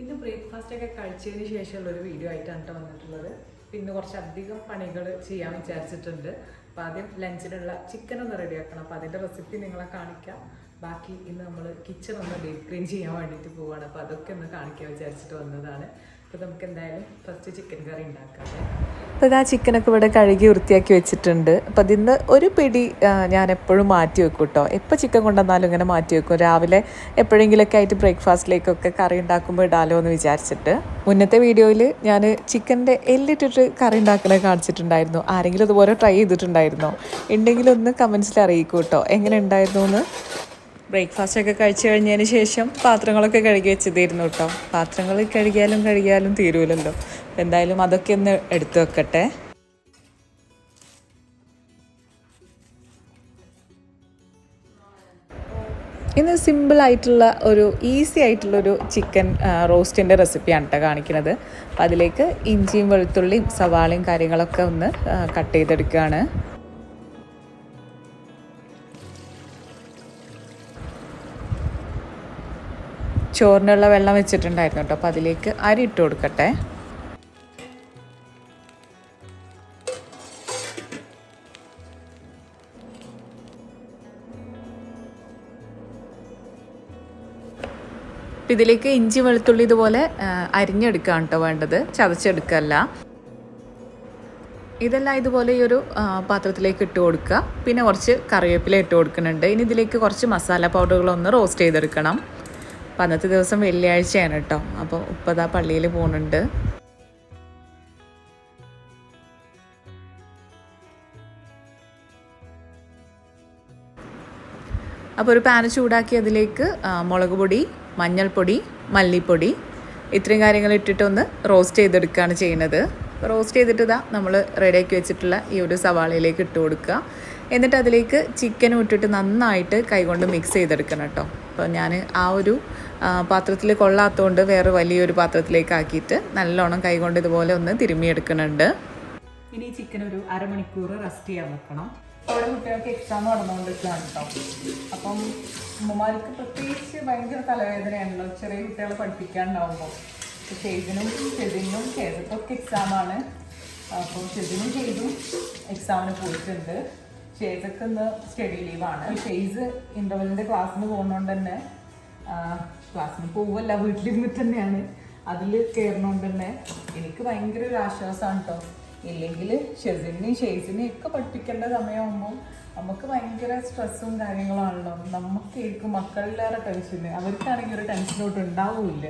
ഇന്ന് ബ്രേക്ക്ഫാസ്റ്റ് ഒക്കെ കഴിച്ചതിന് ശേഷമുള്ള ഒരു വീഡിയോ ആയിട്ടാണ് കേട്ടോ വന്നിട്ടുള്ളത്. പിന്നെ കുറച്ചധികം പണികൾ ചെയ്യാൻ വിചാരിച്ചിട്ടുണ്ട്. അപ്പം ആദ്യം ലഞ്ചിനുള്ള ചിക്കൻ ഒന്ന് റെഡിയാക്കണം അപ്പം അതിന്റെ റെസിപ്പി നിങ്ങളെ കാണിക്കാം. ബാക്കി ഇന്ന് നമ്മൾ കിച്ചൺ ഒന്ന് ഡീപ് ക്ലീൻ ചെയ്യാൻ വേണ്ടിയിട്ട് പോവുകയാണ് അപ്പോൾ അതൊക്കെ ഒന്ന് കാണിക്കാൻ വിചാരിച്ചിട്ട് വന്നതാണ്. അപ്പോൾ എന്തായാലും ഫസ്റ്റ് ചിക്കൻ കറി ചിക്കനൊക്കെ ഇവിടെ കഴുകി വൃത്തിയാക്കി വെച്ചിട്ടുണ്ട്. അപ്പം അതിന്ന് ഒരു പിടി ഞാൻ എപ്പോഴും മാറ്റി വെക്കും കേട്ടോ എപ്പോൾ ചിക്കൻ കൊണ്ടുവന്നാലും ഇങ്ങനെ മാറ്റി വെക്കും. രാവിലെ എപ്പോഴെങ്കിലുമൊക്കെ ആയിട്ട് ബ്രേക്ക്ഫാസ്റ്റിലേക്കൊക്കെ കറി ഉണ്ടാക്കുമ്പോൾ ഇടാലോ എന്ന് വിചാരിച്ചിട്ട്. മുന്നത്തെ വീഡിയോയിൽ ഞാൻ ചിക്കന്റെ എല്ലിട്ടിട്ട് കറി ഉണ്ടാക്കണേ കാണിച്ചിട്ടുണ്ടായിരുന്നു. ആരെങ്കിലും അതുപോലെ ട്രൈ ചെയ്തിട്ടുണ്ടായിരുന്നോ? ഉണ്ടെങ്കിൽ ഒന്ന് കമൻസിൽ അറിയിക്കൂ കേട്ടോ എങ്ങനെ ഉണ്ടായിരുന്നു എന്ന്? ബ്രേക്ക്ഫാസ്റ്റ് ഒക്കെ കഴിച്ചു കഴിഞ്ഞതിന് ശേഷം പാത്രങ്ങളൊക്കെ കഴുകി വെച്ചതായിരുന്നു കേട്ടോ. പാത്രങ്ങൾ കഴുകിയാലും കഴുകിയാലും തീരുമല്ലോ എന്തായാലും അതൊക്കെ ഒന്ന് എടുത്തു വെക്കട്ടെ. ഇന്ന് സിമ്പിളായിട്ടുള്ള ഒരു ഈസി ആയിട്ടുള്ളൊരു ചിക്കൻ റോസ്റ്റിന്റെ റെസിപ്പിയാണ് കേട്ടോ കാണിക്കുന്നത്. അപ്പോൾ അതിലേക്ക് ഇഞ്ചിയും വെളുത്തുള്ളിയും സവാളയും കാര്യങ്ങളൊക്കെ ഒന്ന് കട്ട് ചെയ്തെടുക്കുകയാണ് ചോറിനുള്ള വെള്ളം വെച്ചിട്ടുണ്ടായിരുന്നു കേട്ടോ. അപ്പോൾ അതിലേക്ക് അരി ഇട്ട് കൊടുക്കട്ടെ. ഇതിലേക്ക് ഇഞ്ചി വെളുത്തുള്ളി ഇതുപോലെ അരിഞ്ഞെടുക്കുകയാണ് കേട്ടോ വേണ്ടത്. ചതച്ചെടുക്കല്ല. ഇതെല്ലാം ഇതുപോലെ ഈ ഒരു പാത്രത്തിലേക്ക് ഇട്ട് കൊടുക്കുക. പിന്നെ കുറച്ച് കറിവേപ്പില ഇട്ട് കൊടുക്കുന്നുണ്ട്. ഇനി ഇതിലേക്ക് കുറച്ച് മസാല പൗഡറുകളൊന്ന് റോസ്റ്റ് ചെയ്തെടുക്കണം. അപ്പം അന്നത്തെ ദിവസം വെള്ളിയാഴ്ചയാണ് കേട്ടോ. അപ്പോൾ ഉപ്പതാ പള്ളിയിൽ പോകുന്നുണ്ട് അപ്പോൾ ഒരു പാന് ചൂടാക്കി അതിലേക്ക് മുളക് പൊടി മഞ്ഞൾപ്പൊടി മല്ലിപ്പൊടി ഇത്രയും കാര്യങ്ങൾ ഇട്ടിട്ടൊന്ന് റോസ്റ്റ് ചെയ്തെടുക്കുകയാണ് ചെയ്യുന്നത്. റോസ്റ്റ് ചെയ്തിട്ട് ഇതാ നമ്മൾ റെഡിയാക്കി വെച്ചിട്ടുള്ള ഈ ഒരു സവാളയിലേക്ക് ഇട്ട് കൊടുക്കുക. എന്നിട്ട് അതിലേക്ക് ചിക്കനും ഇട്ടിട്ട് നന്നായിട്ട് കൈകൊണ്ട് മിക്സ് ചെയ്തെടുക്കണം കേട്ടോ. അപ്പോൾ ഞാൻ ആ ഒരു പാത്രത്തിൽ കൊള്ളാത്തതുകൊണ്ട് വേറെ വലിയൊരു പാത്രത്തിലേക്ക് ആക്കിയിട്ട് നല്ലോണം കൈകൊണ്ട് ഇതുപോലെ ഒന്ന് തിരുമ്മിയെടുക്കുന്നുണ്ട്. ഇനി ചിക്കൻ ഒരു അരമണിക്കൂർ റെസ്റ്റ് ചെയ്യാൻ വെക്കണം. അവിടെ കുട്ടികൾക്ക് എക്സാം നടന്നുകൊണ്ടിരിക്കുകയാണ് കേട്ടോ അപ്പം അമ്മമാർക്ക് പ്രത്യേകിച്ച് ഭയങ്കര തലവേദനയാണല്ലോ. ചെറിയ കുട്ടികളെ പഠിപ്പിക്കാനുണ്ടാവുമ്പോൾ ഷെയ്ദിനും ഷെദിനും ഷെയ്ദൊക്കെ എക്സാമാണ് അപ്പം ഷെദിനും ഷെയ്ദും എക്സാമിന് പോയിട്ടുണ്ട്. ഷെയ്ദൊക്കെ ഇന്ന് സ്റ്റഡി ലീവാണ് ഷെയ്സ് ഇന്റർവെല്ലിന്റെ ക്ലാസ്സിന് പോകുന്നതുകൊണ്ട് തന്നെ ക്ലാസ്സിന് പോവല്ല വീട്ടിലിരുന്നിട്ട് തന്നെയാണ്. അതിൽ കയറണോണ്ട് തന്നെ എനിക്ക് ഭയങ്കര ഒരു ആശ്വാസമാണ് കേട്ടോ ഇല്ലെങ്കിൽ ഷെസിനെയും ഷെയ്സിനെയും ഒക്കെ പഠിപ്പിക്കേണ്ട സമയമാകുമ്പോൾ നമുക്ക് ഭയങ്കര സ്ട്രെസ്സും കാര്യങ്ങളാണല്ലോ നമുക്കായിരിക്കും മക്കളിലേറെ ടെൻഷന് അവർക്കാണെങ്കിൽ ഒരു ടെൻഷനോട്ട് ഉണ്ടാവില്ല.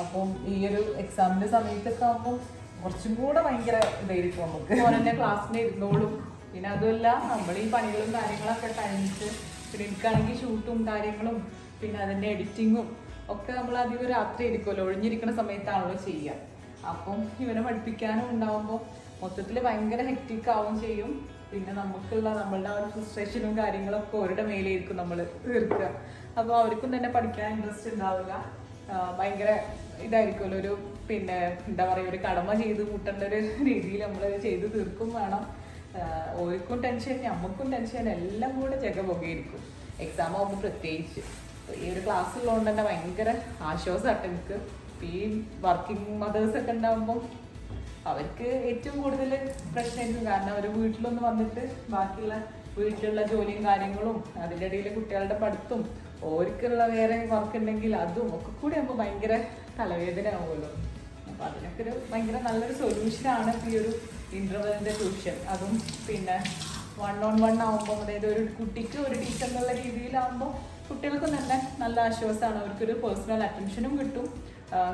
അപ്പം ഈ ഒരു എക്സാമിന്റെ സമയത്തൊക്കെ ആകുമ്പോൾ കുറച്ചും കൂടെ ഭയങ്കര ഇതായിരിക്കും നമുക്ക്. ഓരോന്നെ ക്ലാസ്സിന് ഇരുന്നോളും. പിന്നെ അതുമല്ല നമ്മൾ ഈ പണികളും കാര്യങ്ങളൊക്കെ കഴിഞ്ഞിട്ട് പിന്നെ എനിക്കാണെങ്കിൽ ഷൂട്ടും കാര്യങ്ങളും പിന്നെ അതിന്റെ എഡിറ്റിങ്ങും ഒക്കെ നമ്മൾ അധികം രാത്രി ആയിരിക്കുമല്ലോ ഒഴിഞ്ഞിരിക്കുന്ന സമയത്താണല്ലോ ചെയ്യുക. അപ്പം ഇവനെ പഠിപ്പിക്കാനും ഉണ്ടാവുമ്പോൾ മൊത്തത്തിൽ ഭയങ്കര ഹെക്റ്റിക് ആവും ചെയ്യും. പിന്നെ നമുക്കുള്ള നമ്മളുടെ ആ ഒരു ഫ്രസ്ട്രേഷനും കാര്യങ്ങളൊക്കെ അവരുടെ മേലെയിരിക്കും നമ്മൾ തീർക്കുക. അപ്പോൾ അവർക്കും തന്നെ പഠിക്കാൻ ഇൻട്രസ്റ്റ് ഉണ്ടാവില്ല ഭയങ്കര ഇതായിരിക്കുമല്ലോ ഒരു പിന്നെ എന്താ പറയുക ഒരു കടമ ചെയ്ത് കൂട്ടേണ്ട ഒരു രീതിയിൽ നമ്മൾ ചെയ്ത് തീർക്കും വേണം. ഓർക്കും ടെൻഷൻ നമുക്കും ടെൻഷൻ എല്ലാം കൂടെ ജഗപൊകയായിരിക്കും എക്സാം ആകുമ്പോൾ പ്രത്യേകിച്ച്. ഈ ഒരു ക്ലാസ് ഉള്ളതുകൊണ്ട് തന്നെ ഭയങ്കര ആശ്വാസമായിട്ട് എനിക്ക്. ഈ വർക്കിംഗ് മദേഴ്സ് ഒക്കെ ഉണ്ടാകുമ്പോൾ അവർക്ക് ഏറ്റവും കൂടുതൽ പ്രശ്നമായിരിക്കും. കാരണം അവർ വീട്ടിലൊന്ന് വന്നിട്ട് ബാക്കിയുള്ള വീട്ടിലുള്ള ജോലിയും കാര്യങ്ങളും അതിന്റെ ഇടയിൽ കുട്ടികളുടെ പഠിത്തം ഓർക്കുള്ള വേറെ വർക്ക് ഉണ്ടെങ്കിൽ അതും ഒക്കെ കൂടി ആകുമ്പോൾ ഭയങ്കര തലവേദന ആവുമല്ലോ അപ്പൊ അതിനൊക്കെ ഒരു ഭയങ്കര നല്ലൊരു സൊല്യൂഷനാണ് ഈ ഒരു ഇന്റർവെലിന്റെ ട്യൂഷൻ അതും പിന്നെ വൺ ഓൺ വൺ ആവുമ്പോൾ അതായത് ഒരു കുട്ടിക്ക് ഒരു ടീച്ചർ എന്നുള്ള രീതിയിലാവുമ്പോൾ കുട്ടികൾക്കും തന്നെ നല്ല ആശ്വാസമാണ്. അവർക്കൊരു പേഴ്സണൽ അറ്റൻഷനും കിട്ടും.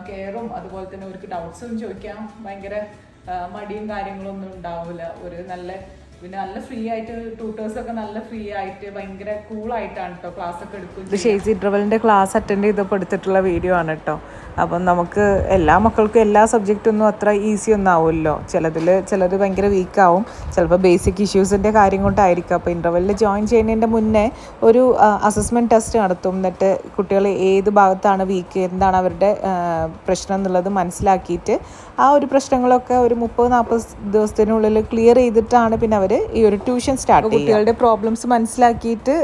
കെയറും അതുപോലെ തന്നെ അവർക്ക് ഡൗട്ട്സും ചോദിക്കാം. ഭയങ്കര മടിയും കാര്യങ്ങളൊന്നും ഉണ്ടാവില്ല ഒരു നല്ല പിന്നെ നല്ല ഫ്രീ ആയിട്ട് ട്യൂട്ടേഴ്സ് ഒക്കെ നല്ല ഫ്രീ ആയിട്ട് ഭയങ്കര കൂളായിട്ടാണ് കേട്ടോ ക്ലാസ് ഒക്കെ എടുക്കും ഇത് ഷെയ്സ് ഇന്റർവെലിന്റെ ക്ലാസ് അറ്റൻഡ് ചെയ്തപ്പോൾ എടുത്തിട്ടുള്ള വീഡിയോ ആണ് കേട്ടോ അപ്പം നമുക്ക് എല്ലാ മക്കൾക്കും എല്ലാ സബ്ജക്റ്റും ഒന്നും അത്ര ഈസി ഒന്നും ആവുമല്ലോ ചിലതിൽ ചിലത് ഭയങ്കര വീക്കാവും ചിലപ്പോൾ ബേസിക് ഇഷ്യൂസിന്റെ കാര്യം കൊണ്ടായിരിക്കും. അപ്പോൾ ഇന്റർവെല്ലിൽ ജോയിൻ ചെയ്യുന്നതിന്റെ മുന്നേ ഒരു അസസ്മെന്റ് ടെസ്റ്റ് നടത്തും. എന്നിട്ട് കുട്ടികൾ ഏത് ഭാഗത്താണ് വീക്ക് എന്താണ് അവരുടെ പ്രശ്നം എന്നുള്ളത് മനസ്സിലാക്കിയിട്ട് ആ ഒരു പ്രശ്നങ്ങളൊക്കെ ഒരു മുപ്പത് നാൽപ്പത് ദിവസത്തിനുള്ളിൽ ക്ലിയർ ചെയ്തിട്ടാണ് പിന്നെ അവർ ഈ ഒരു ട്യൂഷൻ സ്റ്റാർട്ട് കുട്ടികളുടെ പ്രോബ്ലംസ് മനസ്സിലാക്കിയിട്ട്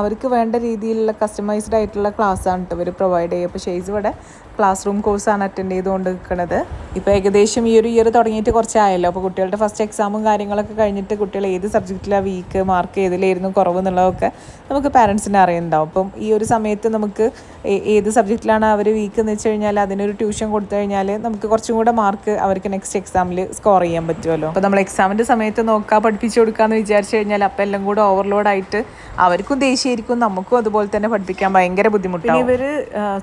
അവർക്ക് വേണ്ട രീതിയിലുള്ള കസ്റ്റമൈസ്ഡ് ആയിട്ടുള്ള ക്ലാസ്സാണ് ഇവർ പ്രൊവൈഡ് ചെയ്യുക. അപ്പോൾ ഷെയ്സ് ഇവിടെ ക്ലാസ് റൂം കോഴ്സാണ് അറ്റൻഡ് ചെയ്തുകൊണ്ടിരിക്കുന്നത്. ഇപ്പോൾ ഏകദേശം ഈ ഒരു ഇയർ തുടങ്ങിയിട്ട് കുറച്ചായല്ലോ. അപ്പോൾ കുട്ടികളുടെ ഫസ്റ്റ് എക്സാമും കാര്യങ്ങളൊക്കെ കഴിഞ്ഞിട്ട് കുട്ടികൾ ഏത് സബ്ജക്റ്റിലാണ് വീക്ക് മാർക്ക് ഏതിലായിരുന്നു കുറവ് എന്നുള്ളതൊക്കെ നമുക്ക് പാരൻസിനെ അറിയുന്നുണ്ടാവും. അപ്പം ഈ ഒരു സമയത്ത് നമുക്ക് ഏത് സബ്ജക്റ്റിലാണ് അവർ വീക്ക് എന്ന് വെച്ച് കഴിഞ്ഞാൽ അതിനൊരു ട്യൂഷൻ കൊടുത്തു കഴിഞ്ഞാൽ നമുക്ക് കുറച്ചും കൂടെ മാർക്ക് അവർക്ക് നെക്സ്റ്റ് എക്സാമിൽ സ്കോർ ചെയ്യാൻ പറ്റുമല്ലോ അപ്പോൾ നമ്മൾ എക്സാമിന്റെ സമയത്ത് നോക്കുക പഠിപ്പിച്ചു കൊടുക്കാമെന്ന് വിചാരിച്ചു കഴിഞ്ഞാൽ അപ്പം എല്ലാം കൂടെ ഓവർലോഡായിട്ട് അവർക്കും ദേഷ്യമായിരിക്കും നമുക്കും അതുപോലെ തന്നെ പഠിപ്പിക്കാൻ ഭയങ്കര ബുദ്ധിമുട്ടാണ് ഇവർ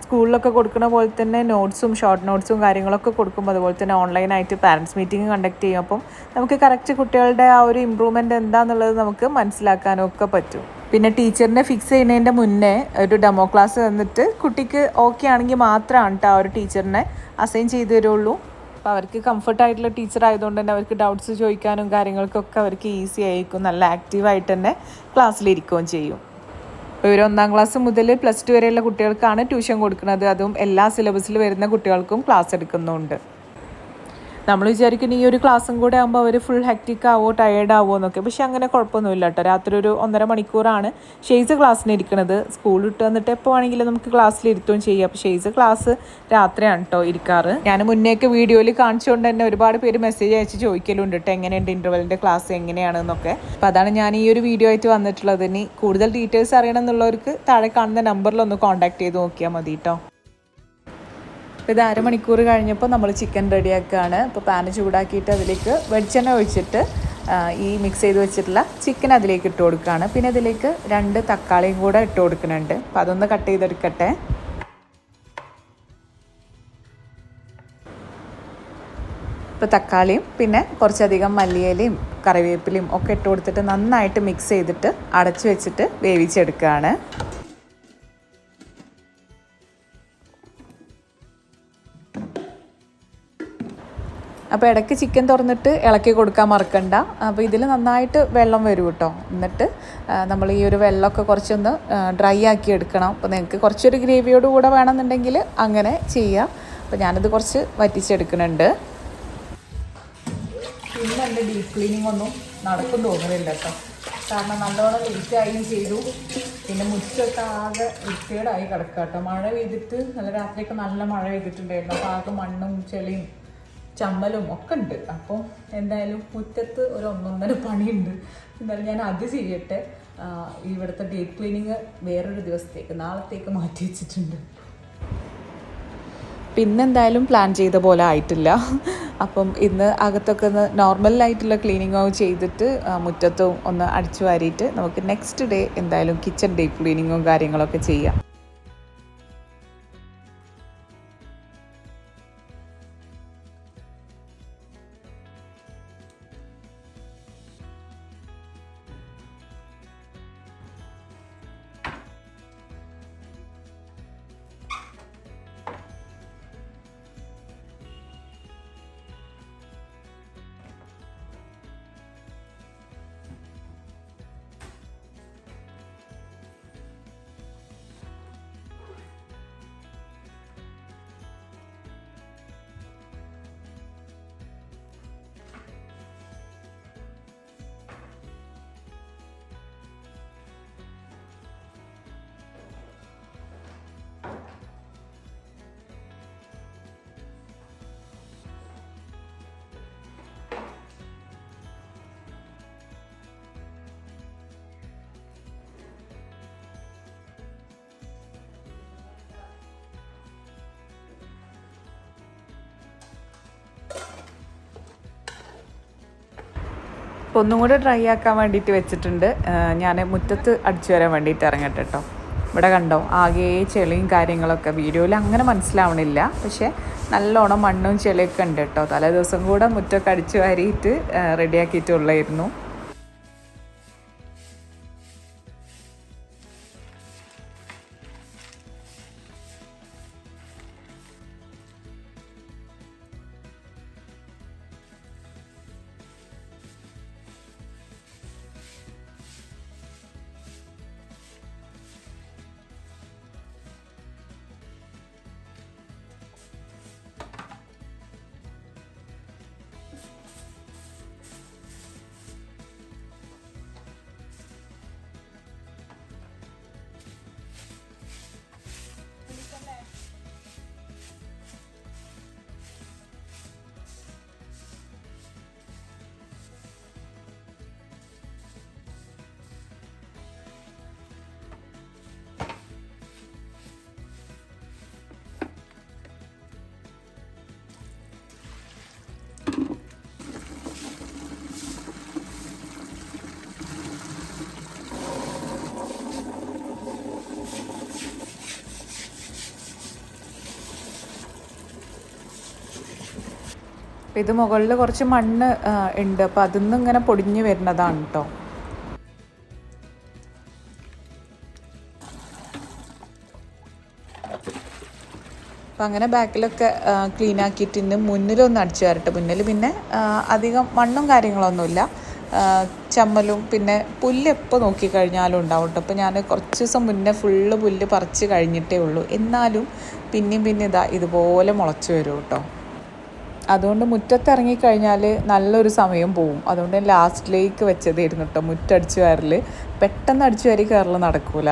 സ്കൂളിലൊക്കെ കൊടുക്കുന്ന പോലെ തന്നെ നോട്ട്സും ഷോർട്ട് നോട്ട്സും കാര്യങ്ങളൊക്കെ കൊടുക്കും അതുപോലെ തന്നെ ഓൺലൈനായിട്ട് പാരൻസ് മീറ്റിംഗ് കണ്ടക്ട് ചെയ്യും. അപ്പം നമുക്ക് കറക്റ്റ് കുട്ടികളുടെ ആ ഒരു ഇമ്പ്രൂവ്മെന്റ് എന്താണെന്നുള്ളത് നമുക്ക് മനസ്സിലാക്കാനും ഒക്കെ പറ്റും. പിന്നെ ടീച്ചറിനെ ഫിക്സ് ചെയ്യുന്നതിന്റെ മുന്നേ ഒരു ഡെമോ ക്ലാസ് തന്നിട്ട് കുട്ടിക്ക് ഓക്കെ ആണെങ്കിൽ മാത്രമാണ് കേട്ടോ ആ ഒരു ടീച്ചറിനെ അസൈൻ ചെയ്തു തരുള്ളൂ. അപ്പോൾ അവർക്ക് കംഫർട്ടായിട്ടുള്ള ടീച്ചർ ആയതുകൊണ്ട് തന്നെ അവർക്ക് ഡൗട്ട്സ് ചോദിക്കാനും കാര്യങ്ങൾക്കൊക്കെ അവർക്ക് ഈസി ആയിരിക്കും. നല്ല ആക്റ്റീവായിട്ട് തന്നെ ക്ലാസ്സിലിരിക്കുകയും ചെയ്യും. ഇപ്പോൾ ഇവർ ഒന്നാം ക്ലാസ് മുതൽ പ്ലസ് ടു വരെയുള്ള കുട്ടികൾക്കാണ് ട്യൂഷൻ കൊടുക്കുന്നത്. അതും എല്ലാ സിലബസിൽ വരുന്ന കുട്ടികൾക്കും ക്ലാസ് എടുക്കുന്നുണ്ട്. നമ്മൾ വിചാരിക്കും ഈ ഒരു ക്ലാസ്സും കൂടെ ആകുമ്പോൾ അവർ ഫുൾ ഹെക്റ്റിക് ആവോ ടയേർഡ് ആവോ എന്നൊക്കെ. പക്ഷെ അങ്ങനെ കുഴപ്പമൊന്നുമില്ല കേട്ടോ. രാത്രി ഒരു ഒന്നര മണിക്കൂറാണ് ഷെയ്സ് ക്ലാസ്സിന് ഇരിക്കുന്നത് സ്കൂൾ വിട്ട് വന്നിട്ട് എപ്പോൾ വേണമെങ്കിലും നമുക്ക് ക്ലാസ്സിൽ ഇരുത്തുകയും ചെയ്യാം. അപ്പോൾ ഷെയ്സ് ക്ലാസ് രാത്രിയാണ് കേട്ടോ ഇരിക്കാറ്. ഞാൻ മുന്നേക്ക് വീഡിയോയിൽ കാണിച്ചുകൊണ്ട് തന്നെ ഒരുപാട് പേര് മെസ്സേജ് അയച്ച് ചോദിക്കലുണ്ട് കേട്ടോ എങ്ങനെയുണ്ട് ഇന്റർവെലിന്റെ ക്ലാസ് എങ്ങനെയാണെന്നൊക്കെ. അപ്പോൾ അതാണ് ഞാൻ ഈ ഒരു വീഡിയോ ആയിട്ട് വന്നിട്ടുള്ളത്. ഇനി കൂടുതൽ ഡീറ്റെയിൽസ് അറിയണം എന്നുള്ളവർക്ക് താഴെ കാണുന്ന നമ്പറിൽ ഒന്ന് കോൺടാക്ട് ചെയ്ത് നോക്കിയാൽ മതി കേട്ടോ അപ്പോൾ ഇത് അരമണിക്കൂർ കഴിഞ്ഞപ്പോൾ നമ്മൾ ചിക്കൻ റെഡിയാക്കുകയാണ്. ഇപ്പോൾ പാന് ചൂടാക്കിയിട്ട് അതിലേക്ക് വെളിച്ചെണ്ണ ഒഴിച്ചിട്ട് ഈ മിക്സ് ചെയ്ത് വെച്ചിട്ടുള്ള ചിക്കൻ അതിലേക്ക് ഇട്ട് കൊടുക്കുകയാണ്. പിന്നെ ഇതിലേക്ക് രണ്ട് തക്കാളിയും കൂടെ ഇട്ട് കൊടുക്കുന്നുണ്ട്. അപ്പോൾ അതൊന്ന് കട്ട് ചെയ്തെടുക്കട്ടെ. ഇപ്പോൾ തക്കാളിയും പിന്നെ കുറച്ചധികം മല്ലിയിലയും കറിവേപ്പിലയും ഒക്കെ ഇട്ട് കൊടുത്തിട്ട് നന്നായിട്ട് മിക്സ് ചെയ്തിട്ട് അടച്ചു വെച്ചിട്ട് വേവിച്ചെടുക്കുകയാണ്. അപ്പോൾ ഇടയ്ക്ക് ചിക്കൻ തുറന്നിട്ട് ഇളക്കി കൊടുക്കാൻ മറക്കണ്ട. അപ്പോൾ ഇതിൽ നന്നായിട്ട് വെള്ളം വരും കേട്ടോ എന്നിട്ട് നമ്മൾ ഈ ഒരു വെള്ളമൊക്കെ കുറച്ചൊന്ന് ഡ്രൈ ആക്കി എടുക്കണം. അപ്പോൾ നിങ്ങൾക്ക് കുറച്ചൊരു ഗ്രേവിയോട് കൂടെ വേണമെന്നുണ്ടെങ്കിൽ അങ്ങനെ ചെയ്യാം. അപ്പോൾ ഞാനത് കുറച്ച് വറ്റിച്ചെടുക്കുന്നുണ്ട്. പിന്നെ എന്റെ ഡീപ്പ് ക്ലീനിങ് ഒന്നും നടക്കും തോന്നുന്നില്ല കേട്ടോ കാരണം നല്ലോണം ലേറ്റായും ചെയ്തു. പിന്നെ മുറ്റൊക്കെ ആകെ വൃത്തികേടായി കിടക്കുക കേട്ടോ മഴ പെയ്തിട്ട് നല്ല രാത്രിയൊക്കെ നല്ല മഴ പെയ്തിട്ടുണ്ടായിരുന്നു. അപ്പോൾ ആകെ മണ്ണും ചെളിയും ചമ്മലും ഒക്കെ ഉണ്ട്. അപ്പോൾ എന്തായാലും മുറ്റത്ത് ഒരു ഒന്നൊന്നര പണിയുണ്ട്. എന്തായാലും ഞാൻ അത് ചെയ്യട്ടെ. ഇവിടുത്തെ ഡീപ് ക്ലീനിങ് വേറൊരു ദിവസത്തേക്ക് നാളത്തേക്ക് മാറ്റി വെച്ചിട്ടുണ്ട്. പിന്നെന്തായാലും പ്ലാൻ ചെയ്ത പോലെ ആയിട്ടില്ല. അപ്പം ഇന്ന് അകത്തൊക്കെ ഒന്ന് നോർമലായിട്ടുള്ള ക്ലീനിങ്ങോ ചെയ്തിട്ട് മുറ്റത്തും ഒന്ന് അടിച്ചു വാരിയിട്ട് നമുക്ക് നെക്സ്റ്റ് ഡേ എന്തായാലും കിച്ചൺ ഡീപ് ക്ലീനിങ്ങും കാര്യങ്ങളൊക്കെ ചെയ്യാം. അപ്പോൾ ഒന്നും കൂടെ ഡ്രൈ ആക്കാൻ വേണ്ടിയിട്ട് വെച്ചിട്ടുണ്ട്. ഞാൻ മുറ്റത്ത് അടിച്ചു വരാൻ വേണ്ടിയിട്ട് ഇറങ്ങട്ടെ കേട്ടോ ഇവിടെ കണ്ടോ ആകെ ചെളിയും കാര്യങ്ങളൊക്കെ വീഡിയോയിൽ അങ്ങനെ മനസ്സിലാവണില്ല. പക്ഷേ നല്ലോണം മണ്ണും ചെളിയൊക്കെ ഉണ്ട് കേട്ടോ തലേ ദിവസം കൂടെ മുറ്റമൊക്കെ അടിച്ചു വാരിയിട്ട് റെഡിയാക്കിയിട്ടുള്ളായിരുന്നു അപ്പം ഇത് മുകളിൽ കുറച്ച് മണ്ണ് ഉണ്ട്. അപ്പോൾ അതിൽ നിന്ന് ഇങ്ങനെ പൊടിഞ്ഞ് വരുന്നതാണ് കേട്ടോ അപ്പം അങ്ങനെ ബാക്കിലൊക്കെ ക്ലീൻ ആക്കിയിട്ട് ഇന്ന് മുന്നിലൊന്ന് അടിച്ചു വരട്ടെ. മുന്നിൽ പിന്നെ അധികം മണ്ണും കാര്യങ്ങളൊന്നുമില്ല. ചമ്മലും പിന്നെ പുല്ല് എപ്പോൾ നോക്കിക്കഴിഞ്ഞാലും ഉണ്ടാവും കേട്ടോ അപ്പോൾ ഞാൻ കുറച്ച് ദിവസം മുന്നേ ഫുള്ള് പുല്ല് പറിച്ച് കഴിഞ്ഞിട്ടേ ഉള്ളൂ. എന്നാലും പിന്നെയും പിന്നെ ഇതാ ഇതുപോലെ മുളച്ച് വരും കേട്ടോ അതുകൊണ്ട് മുറ്റത്ത് ഇറങ്ങിക്കഴിഞ്ഞാൽ നല്ലൊരു സമയം പോവും. അതുകൊണ്ട് ഞാൻ ലാസ്റ്റിലേക്ക് വെച്ചതായിരുന്നു കേട്ടോ മുറ്റടിച്ച് കയറിൽ പെട്ടെന്ന് അടിച്ചു കയറി കയറൽ നടക്കൂല.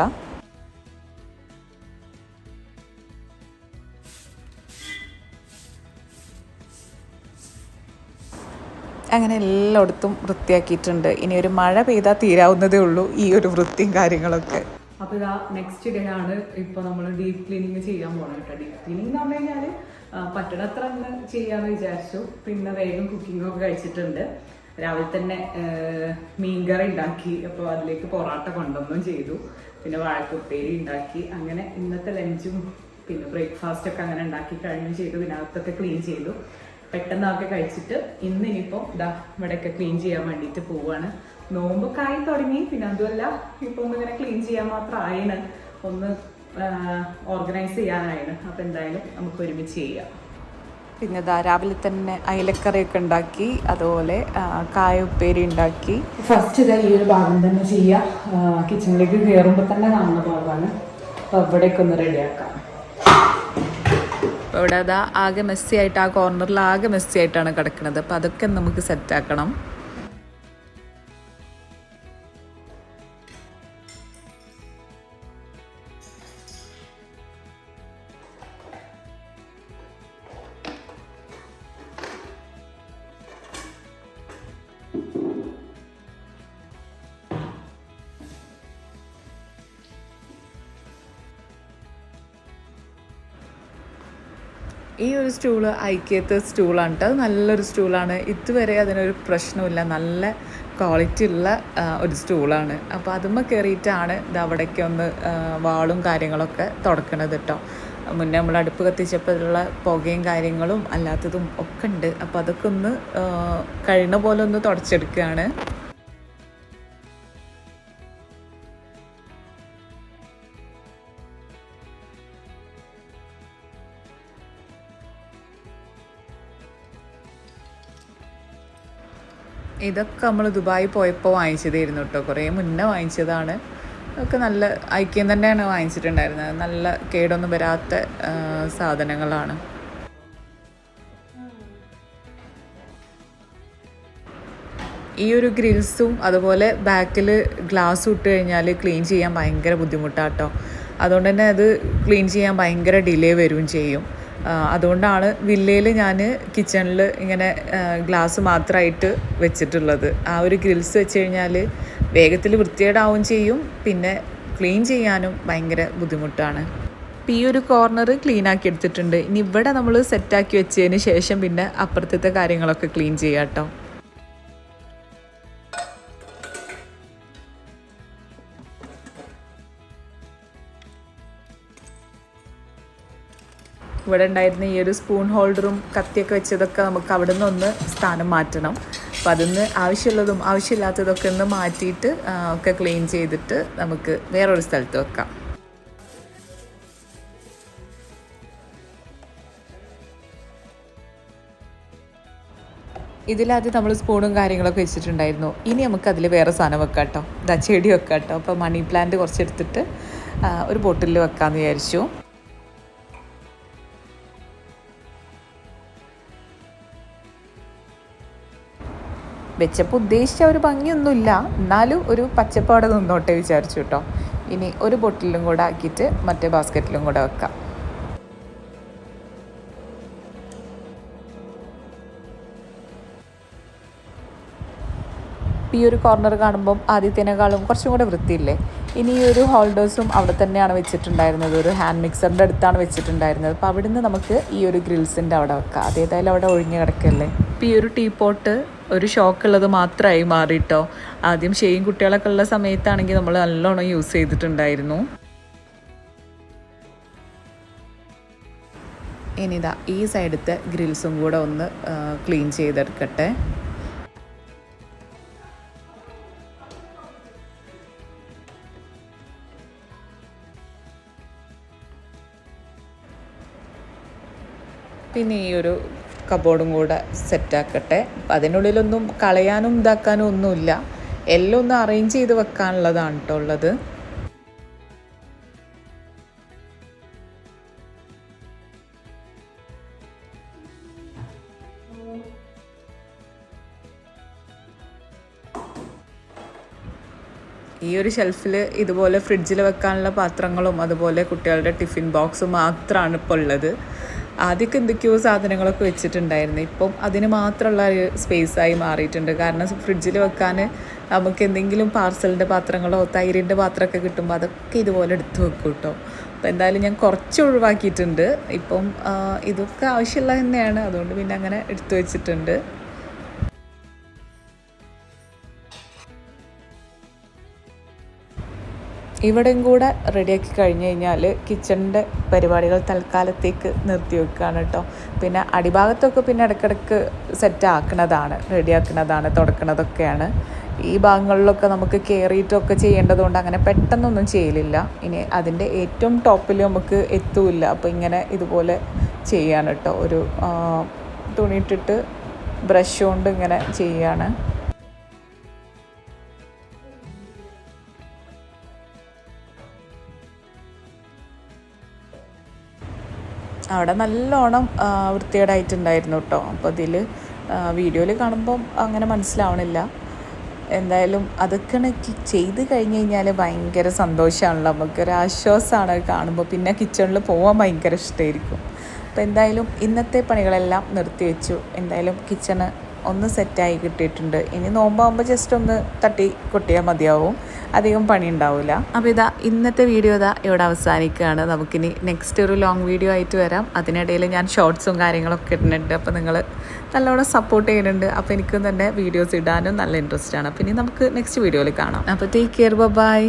അങ്ങനെ എല്ലായിടത്തും വൃത്തിയാക്കിയിട്ടുണ്ട്. ഇനി ഒരു മഴ പെയ്താൽ തീരാവുന്നതേ ഉള്ളൂ ഈ ഒരു വൃത്തിയും കാര്യങ്ങളൊക്കെ. അപ്പോൾ ഇതാ നെക്സ്റ്റ് ഡേ ആണ് ഇപ്പോൾ നമ്മൾ ഡീപ് ക്ലീനിങ് ചെയ്യാൻ പോകണം കേട്ടോ ഡീപ് ക്ലീനിങ് എന്ന് പറഞ്ഞു കഴിഞ്ഞാൽ പറ്റണത്ര അങ്ങ് ചെയ്യാമെന്ന് വിചാരിച്ചു. പിന്നെ വേഗം കുക്കിംഗ് ഒക്കെ കഴിച്ചിട്ടുണ്ട്. രാവിലെ തന്നെ മീൻകറി ഉണ്ടാക്കി. അപ്പോൾ അതിലേക്ക് പൊറാട്ട കൊണ്ടുവന്നും ചെയ്തു. പിന്നെ വാഴക്കുപ്പേരി ഉണ്ടാക്കി. അങ്ങനെ ഇന്നത്തെ ലഞ്ചും പിന്നെ ബ്രേക്ക്ഫാസ്റ്റ് ഒക്കെ അങ്ങനെ ഉണ്ടാക്കി കഴിഞ്ഞു ചെയ്തു. പിന്നെ അകത്തൊക്കെ ക്ലീൻ ചെയ്തു. പെട്ടെന്ന് അതൊക്കെ കഴിച്ചിട്ട് ഇന്ന് ഇനിയിപ്പോൾ ഇതാ ഇവിടെയൊക്കെ ക്ലീൻ ചെയ്യാൻ വേണ്ടിയിട്ട് പോവുകയാണ് നോമ്പ് ആയി തുടങ്ങി. പിന്നെ അതുമല്ല ഇപ്പൊ ഒന്നിങ്ങനെ ക്ലീൻ ചെയ്യാൻ മാത്രം ആയിന്. ഒന്ന് ഓർഗനൈസ് ചെയ്യാനായിന് അപ്പം എന്തായാലും നമുക്ക് ഒരുമിച്ച് ചെയ്യാം. പിന്നെ ദാ രാവിലെ തന്നെ അയിലക്കറിയൊക്കെ ഉണ്ടാക്കി അതുപോലെ കായ ഉപ്പേരി ഉണ്ടാക്കി. ഫസ്റ്റ് ഇതാ ഈ ഒരു ഭാഗം തന്നെ ചെയ്യുക കിച്ചണിലേക്ക് കയറുമ്പോൾ തന്നെ കാണുന്ന ഭാഗമാണ്. അപ്പം അവിടേക്ക് ഒന്ന് റെഡിയാക്കാം. അപ്പോൾ ഇവിടെ അതാ ആകെ മെസ്സി ആയിട്ട് ആ കോർണറിൽ ആകെ മെസ്സി ആയിട്ടാണ് കിടക്കുന്നത്. അപ്പോൾ അതൊക്കെ നമുക്ക് സെറ്റാക്കണം സ്റ്റൂൾ ഐക്യത്തെ സ്റ്റൂളാണ് കേട്ടോ അത് നല്ലൊരു സ്റ്റൂളാണ്. ഇതുവരെ അതിനൊരു പ്രശ്നമില്ല നല്ല ക്വാളിറ്റി ഉള്ള ഒരു സ്റ്റൂളാണ്. അപ്പോൾ അതുമ്മ കയറിയിട്ടാണ് ഇത് അവിടേക്ക് ഒന്ന് വാളും കാര്യങ്ങളൊക്കെ തുടക്കണത് കേട്ടോ മുന്നേ നമ്മൾ അടുപ്പ് കത്തിച്ചപ്പോഴുള്ള പുകയും കാര്യങ്ങളും അല്ലാത്തതും ഒക്കെ ഉണ്ട്. അപ്പോൾ അതൊക്കെ ഒന്ന് കഴിയുന്ന പോലെ ഒന്ന് തുടച്ചെടുക്കുകയാണ് ഇതൊക്കെ നമ്മൾ ദുബായി പോയപ്പോൾ വാങ്ങിച്ചതായിരുന്നു കേട്ടോ കുറേ മുന്നേ വാങ്ങിച്ചതാണ്. ഒക്കെ നല്ല ഐക്യം തന്നെയാണ് വാങ്ങിച്ചിട്ടുണ്ടായിരുന്നത്. നല്ല കേടൊന്നും വരാത്ത സാധനങ്ങളാണ്. ഈ ഒരു ഗ്രിൽസും അതുപോലെ ബാക്കിൽ ഗ്ലാസ് ഇട്ട് കഴിഞ്ഞാൽ ക്ലീൻ ചെയ്യാൻ ഭയങ്കര ബുദ്ധിമുട്ടാട്ടോ അതുകൊണ്ട് തന്നെ അത് ക്ലീൻ ചെയ്യാൻ ഭയങ്കര ഡിലേ വരികയും ചെയ്യും. അതുകൊണ്ടാണ് വില്ലയിൽ ഞാൻ കിച്ചണിൽ ഇങ്ങനെ ഗ്ലാസ് മാത്രമായിട്ട് വെച്ചിട്ടുള്ളത്. ആ ഒരു ഗ്രിൽസ് വെച്ച് കഴിഞ്ഞാൽ വേഗത്തിൽ വൃത്തികേടാവും ചെയ്യും പിന്നെ ക്ലീൻ ചെയ്യാനും ഭയങ്കര ബുദ്ധിമുട്ടാണ്. ഈ ഒരു കോർണർ ക്ലീൻ ആക്കി എടുത്തിട്ടുണ്ട്. ഇനി ഇവിടെ നമ്മൾ സെറ്റാക്കി വെച്ചതിന് ശേഷം പിന്നെ അപ്പുറത്തെ കാര്യങ്ങളൊക്കെ ക്ലീൻ ചെയ്യാം കേട്ടോ ഇവിടെ ഉണ്ടായിരുന്ന ഈ ഒരു സ്പൂൺ ഹോൾഡറും കത്തിയൊക്കെ വെച്ചതൊക്കെ നമുക്ക് അവിടെ നിന്ന് ഒന്ന് സ്ഥാനം മാറ്റണം. അപ്പം അതിന്ന് ആവശ്യമുള്ളതും ആവശ്യമില്ലാത്തതൊക്കെ ഒന്ന് മാറ്റിയിട്ട് ഒക്കെ ക്ലീൻ ചെയ്തിട്ട് നമുക്ക് വേറൊരു സ്ഥലത്ത് വെക്കാം. ഇതിലാദ്യം നമ്മൾ സ്പൂണും കാര്യങ്ങളൊക്കെ വെച്ചിട്ടുണ്ടായിരുന്നു. ഇനി നമുക്ക് അതിൽ വേറെ സാധനം വെക്കാം കേട്ടോ ഇതാ ചെടി വെക്കാം കേട്ടോ അപ്പോൾ മണി പ്ലാന്റ് കുറച്ചെടുത്തിട്ട് ഒരു ബോട്ടിലിൽ വെക്കാമെന്ന് വിചാരിച്ചു. വെച്ചപ്പോൾ ഉദ്ദേശിച്ച ഒരു ഭംഗിയൊന്നുമില്ല. എന്നാലും ഒരു പച്ചപ്പാടെ നിന്നോട്ടെ വിചാരിച്ചു കേട്ടോ. ഇനി ഒരു ബോട്ടിലും കൂടെ ആക്കിയിട്ട് മറ്റേ ബാസ്ക്കറ്റിലും കൂടെ വെക്കാം. ഈ ഒരു കോർണർ കാണുമ്പം ആദ്യത്തേനേക്കാളും കുറച്ചും കൂടെ വൃത്തിയില്ലേ? ഇനി ഈ ഒരു ഹോൾഡേഴ്സും അവിടെ തന്നെയാണ് വെച്ചിട്ടുണ്ടായിരുന്നത്. ഒരു ഹാൻഡ് മിക്സറിന്റെ അടുത്താണ് വെച്ചിട്ടുണ്ടായിരുന്നത്. അപ്പോൾ അവിടുന്ന് നമുക്ക് ഈ ഒരു ഗ്രിൽസിന്റെ അവിടെ വെക്കാം. അതേതായാലും അവിടെ ഒഴിഞ്ഞു കിടക്കല്ലേ? ഇപ്പോൾ ഈ ഒരു ടീ പോട്ട് ഒരു ഷോക്ക് ഉള്ളത് മാത്രമായി മാറിയിട്ടോ ആദ്യം ഷെയും കുട്ടികളൊക്കെ ഉള്ള സമയത്താണെങ്കിൽ നമ്മൾ നല്ലോണം യൂസ് ചെയ്തിട്ടുണ്ടായിരുന്നു. ഇനിതാ ഈ സൈഡത്തെ ഗ്രിൽസും കൂടെ ഒന്ന് ക്ലീൻ ചെയ്തെടുക്കട്ടെ. പിന്നെ ഈ ഒരു കബോർഡും കൂടെ സെറ്റാക്കട്ടെ അതിനുള്ളിലൊന്നും കളയാനും ഇതാക്കാനും ഒന്നുമില്ല. എല്ലാം ഒന്ന് അറേഞ്ച് ചെയ്ത് വെക്കാനുള്ളതാണ് കേട്ടോ ഉള്ളത്. ഈ ഒരു ഷെൽഫിൽ ഇതുപോലെ ഫ്രിഡ്ജിൽ വെക്കാനുള്ള പാത്രങ്ങളും അതുപോലെ കുട്ടികളുടെ ടിഫിൻ ബോക്സും മാത്രമാണ് ഇപ്പോൾ ഉള്ളത്. ആദ്യമൊക്കെ എന്തൊക്കെയോ സാധനങ്ങളൊക്കെ വെച്ചിട്ടുണ്ടായിരുന്നു. ഇപ്പം അതിന് മാത്രമുള്ള ഒരു സ്പേസായി മാറിയിട്ടുണ്ട്. കാരണം ഫ്രിഡ്ജിൽ വെക്കാൻ നമുക്ക് എന്തെങ്കിലും പാർസലിന്റെ പാത്രങ്ങളോ തൈരിന്റെ പാത്രമൊക്കെ കിട്ടുമ്പോൾ അതൊക്കെ ഇതുപോലെ എടുത്ത് വെക്കും കേട്ടോ. അപ്പോൾ എന്തായാലും ഞാൻ കുറച്ച് ഒഴിവാക്കിയിട്ടുണ്ട്. ഇപ്പം ഇതൊക്കെ ആവശ്യമുള്ള തന്നെയാണ് അതുകൊണ്ട് പിന്നെ അങ്ങനെ എടുത്തു വെച്ചിട്ടുണ്ട്. ഇവിടെയും കൂടെ റെഡിയാക്കി കഴിഞ്ഞ് കഴിഞ്ഞാൽ കിച്ചണിന്റെ പരിപാടികൾ തൽക്കാലത്തേക്ക് നിർത്തി വെക്കുകയാണ് കേട്ടോ. പിന്നെ അടിഭാഗത്തൊക്കെ പിന്നെ ഇടയ്ക്കിടയ്ക്ക് സെറ്റ് ആക്കുന്നതാണ് റെഡിയാക്കുന്നതാണ് തുടക്കണതൊക്കെയാണ്. ഈ ഭാഗങ്ങളിലൊക്കെ നമുക്ക് കയറിയിട്ടൊക്കെ ചെയ്യേണ്ടതുകൊണ്ട് അങ്ങനെ പെട്ടെന്നൊന്നും ചെയ്യലില്ല. ഇനി അതിന്റെ ഏറ്റവും ടോപ്പിൽ നമുക്ക് എത്തൂല്ല. അപ്പോൾ ഇങ്ങനെ ഇതുപോലെ ചെയ്യാണ് കേട്ടോ. ഒരു തുണിയിട്ടിട്ട് ബ്രഷ് കൊണ്ട് ഇങ്ങനെ ചെയ്യാണ്. അവിടെ നല്ലോണം വൃത്തികേടായിട്ടുണ്ടായിരുന്നു കേട്ടോ അപ്പോൾ ഇതിൽ വീഡിയോയിൽ കാണുമ്പം അങ്ങനെ മനസ്സിലാവണില്ല. എന്തായാലും അതൊക്കെ ചെയ്ത് കഴിഞ്ഞ് കഴിഞ്ഞാൽ ഭയങ്കര സന്തോഷമാണല്ലോ നമുക്കൊരു ആശ്വാസമാണ് കാണുമ്പോൾ പിന്നെ കിച്ചണിൽ പോകാൻ ഭയങ്കര ഇഷ്ടമായിരിക്കും അപ്പോൾ എന്തായാലും ഇന്നത്തെ പണികളെല്ലാം നിർത്തി വെച്ചു. എന്തായാലും കിച്ചണ് ഒന്ന് സെറ്റായി കിട്ടിയിട്ടുണ്ട്. ഇനി നോമ്പാകുമ്പോൾ ജസ്റ്റ് ഒന്ന് തട്ടി കൊട്ടിയാൽ മതിയാവും. അധികം പണി ഉണ്ടാവില്ല അപ്പോൾ ഇതാ ഇന്നത്തെ വീഡിയോ ഇതാ ഇവിടെ അവസാനിക്കുകയാണ്. നമുക്കിനി നെക്സ്റ്റ് ഒരു ലോങ് വീഡിയോ ആയിട്ട് വരാം. അതിനിടയിൽ ഞാൻ ഷോർട്സും കാര്യങ്ങളൊക്കെ ഇടുന്നുണ്ട്. അപ്പോൾ നിങ്ങൾ നല്ലോണം സപ്പോർട്ട് ചെയ്യുന്നുണ്ട്. അപ്പോൾ എനിക്കും തന്നെ വീഡിയോസ് ഇടാനും നല്ല ഇൻട്രസ്റ്റ് ആണ്. അപ്പോൾ ഇനി നമുക്ക് നെക്സ്റ്റ് വീഡിയോയിൽ കാണാം. അപ്പോൾ ടേക്ക് കെയർ ബൈ